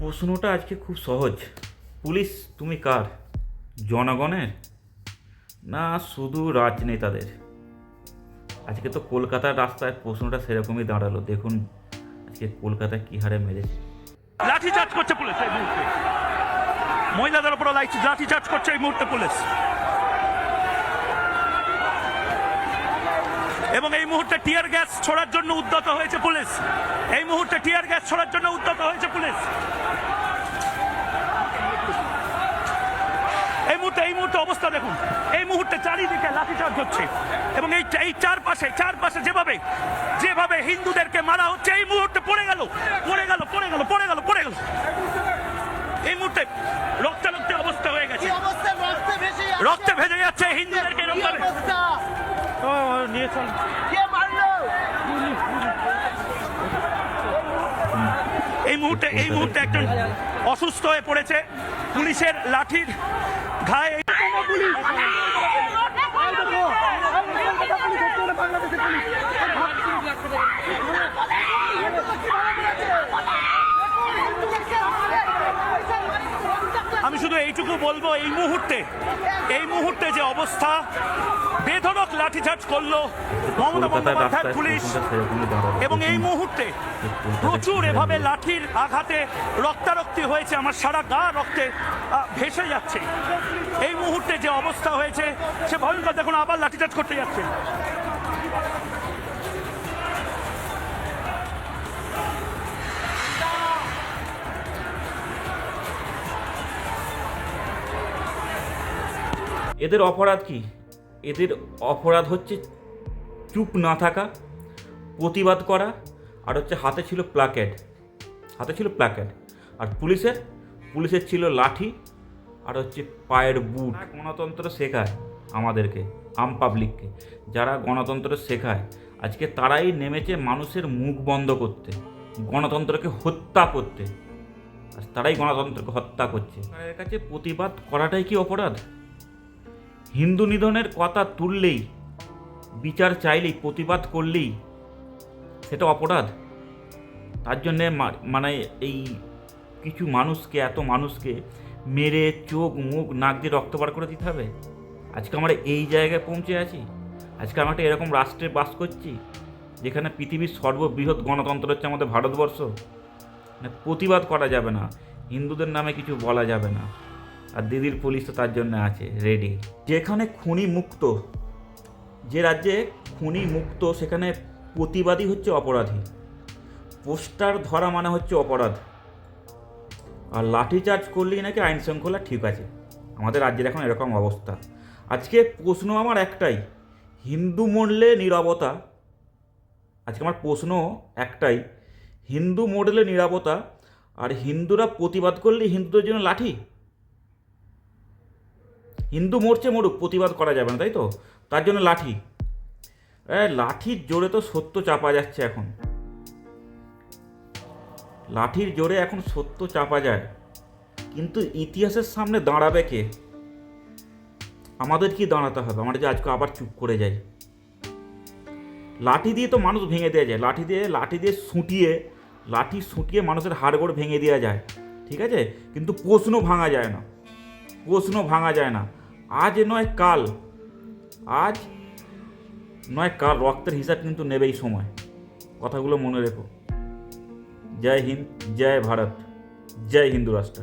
প্রশ্নটা আজকে খুব সহজ। পুলিশ, তুমি কার? জনগণের? না, শুধু রাজনেতাদের? আজকে তো কলকাতার রাস্তায় প্রশ্নটা সেরকমই দাঁড়াল। দেখুন, আজকে কলকাতায় কী হারে মেরেছে। লাঠি চার্জ করছে পুলিশ এই মুহূর্তে। মহিলাদের উপর লাঠি চার্জ করছে এই মুহূর্তে পুলিশ। এবং এই মুহূর্তে টিয়ার গ্যাস ছোড়ার জন্য উদ্যত হয়েছে পুলিশ। এই মুহূর্তে টিয়ার গ্যাস ছোড়ার জন্য উদ্যত হয়েছে পুলিশ এই মুহূর্তে অবস্থা দেখুন। এই মুহূর্তে চারিদিকে লাঠিচার্জ হচ্ছে এবং এই এই চারপাশে চারপাশে যেভাবে যেভাবে হিন্দুদেরকে মারা হচ্ছে এই মুহূর্তে পড়ে গেল পড়ে গেল পড়ে গেল পড়ে গেল পড়ে গেল। এই মুহূর্তে রক্তারক্তি অবস্থা হয়ে গেছে। রক্তে ভেজে যাচ্ছে। হিন্দুদেরকে? নিয়ে চল। এই মুহূর্তে এই মুহূর্তে একজন অসুস্থ হয়ে পড়েছে। পুলিশের লাঠির ঘায়ে আমি শুধু এইটুকু বলব এই মুহূর্তে এই মুহূর্তে যে অবস্থা বেধড়ক লাঠিচার্জ করল মমতা বন্দ্যোপাধ্যায় পুলিশ। এবং এই মুহূর্তে প্রচুর এভাবে লাঠির আঘাতে রক্তারক্তি হয়েছে আমার সারা গা রক্তে ভেসে যাচ্ছে। এই মুহূর্তে যে অবস্থা হয়েছে সে ভয়ঙ্কর দেখুন আবার লাঠিচার্জ করতে যাচ্ছে। এদের অপরাধ কি? এদের অপরাধ হচ্ছে চুপ না থাকা, প্রতিবাদ করা, আর হচ্ছে হাতে ছিল প্লাকেট। হাতে ছিল প্লাকেট। আর পুলিশের পুলিশের ছিল লাঠি, আর হচ্ছে পায়ের বুট। গণতন্ত্র শেখায় আমাদেরকে, আম পাবলিককে যারা গণতন্ত্র শেখায়, আজকে তারাই নেমেছে মানুষের মুখ বন্ধ করতে, গণতন্ত্রকে হত্যা করতে। আর তারাই গণতন্ত্রকে হত্যা করছে। কাছে প্রতিবাদ করাটাই কি অপরাধ? হিন্দু নিধনের কথা তুললেই, বিচার চাইলেই, প্রতিবাদ করলেই সেটা অপরাধ। তার জন্যে মানে এই কিছু মানুষকে, এত মানুষকে মেরে, চোখ, মুখ, নাক দিয়ে রক্ত বার করে দিতে হবে। আজকে আমরা এই জায়গায় পৌঁছে আছি। আজকে আমরা একটা এরকম রাষ্ট্রে বাস করছি, যেখানে পৃথিবীর সর্ববৃহৎ গণতন্ত্র হচ্ছে আমাদের ভারতবর্ষ। মানে প্রতিবাদ করা যাবে না। হিন্দুদের নামে কিছু বলা যাবে না। আর দিদির পুলিশ তো তার জন্য আছে রেডি যেখানে খুনি মুক্ত, যে রাজ্যে খুনি মুক্ত, সেখানে প্রতিবাদী হচ্ছে অপরাধী। পোস্টার ধরা মানে হচ্ছে অপরাধ। আর লাঠিচার্জ করলেই নাকি আইন শৃঙ্খলা ঠিক আছে। আমাদের রাজ্যের এখন এরকম অবস্থা। আজকে প্রশ্ন আমার একটাই, হিন্দু মরলে নিরবতা, আজকে আমার প্রশ্ন একটাই, হিন্দু মরলে নিরাপত্তা আর হিন্দুরা প্রতিবাদ করলে হিন্দুদের জন্য লাঠি? হিন্দু মরছে মরুক, প্রতিবাদ করা যাবে না, তাই তো? তার জন্য লাঠি। লাঠির জোরে তো সত্য চাপা যাচ্ছে এখন। লাঠির জোরে এখন সত্য চাপা যায়। কিন্তু ইতিহাসের সামনে দাঁড়াবে কে? আমাদের কি দাঁড়াতে হবে? আমরা যে আজকে আবার চুপ করে যাই। লাঠি দিয়ে তো মানুষ ভেঙে দেওয়া যায়। লাঠি দিয়ে লাঠি দিয়ে সুটিয়ে, লাঠি সুটিয়ে মানুষের হাড়গোড় ভেঙে দেওয়া যায়। ঠিক আছে? কিন্তু প্রশ্ন ভাঙা যায় না। প্রশ্ন ভাঙা যায় না। আজ নয় কাল। আজ নয় কাল, রক্তের হিসাব কিন্তু নেবেই সময়। কথাগুলো মনে রেখো। জয় হিন্দ, জয় ভারত, জয় হিন্দু রাষ্ট্র।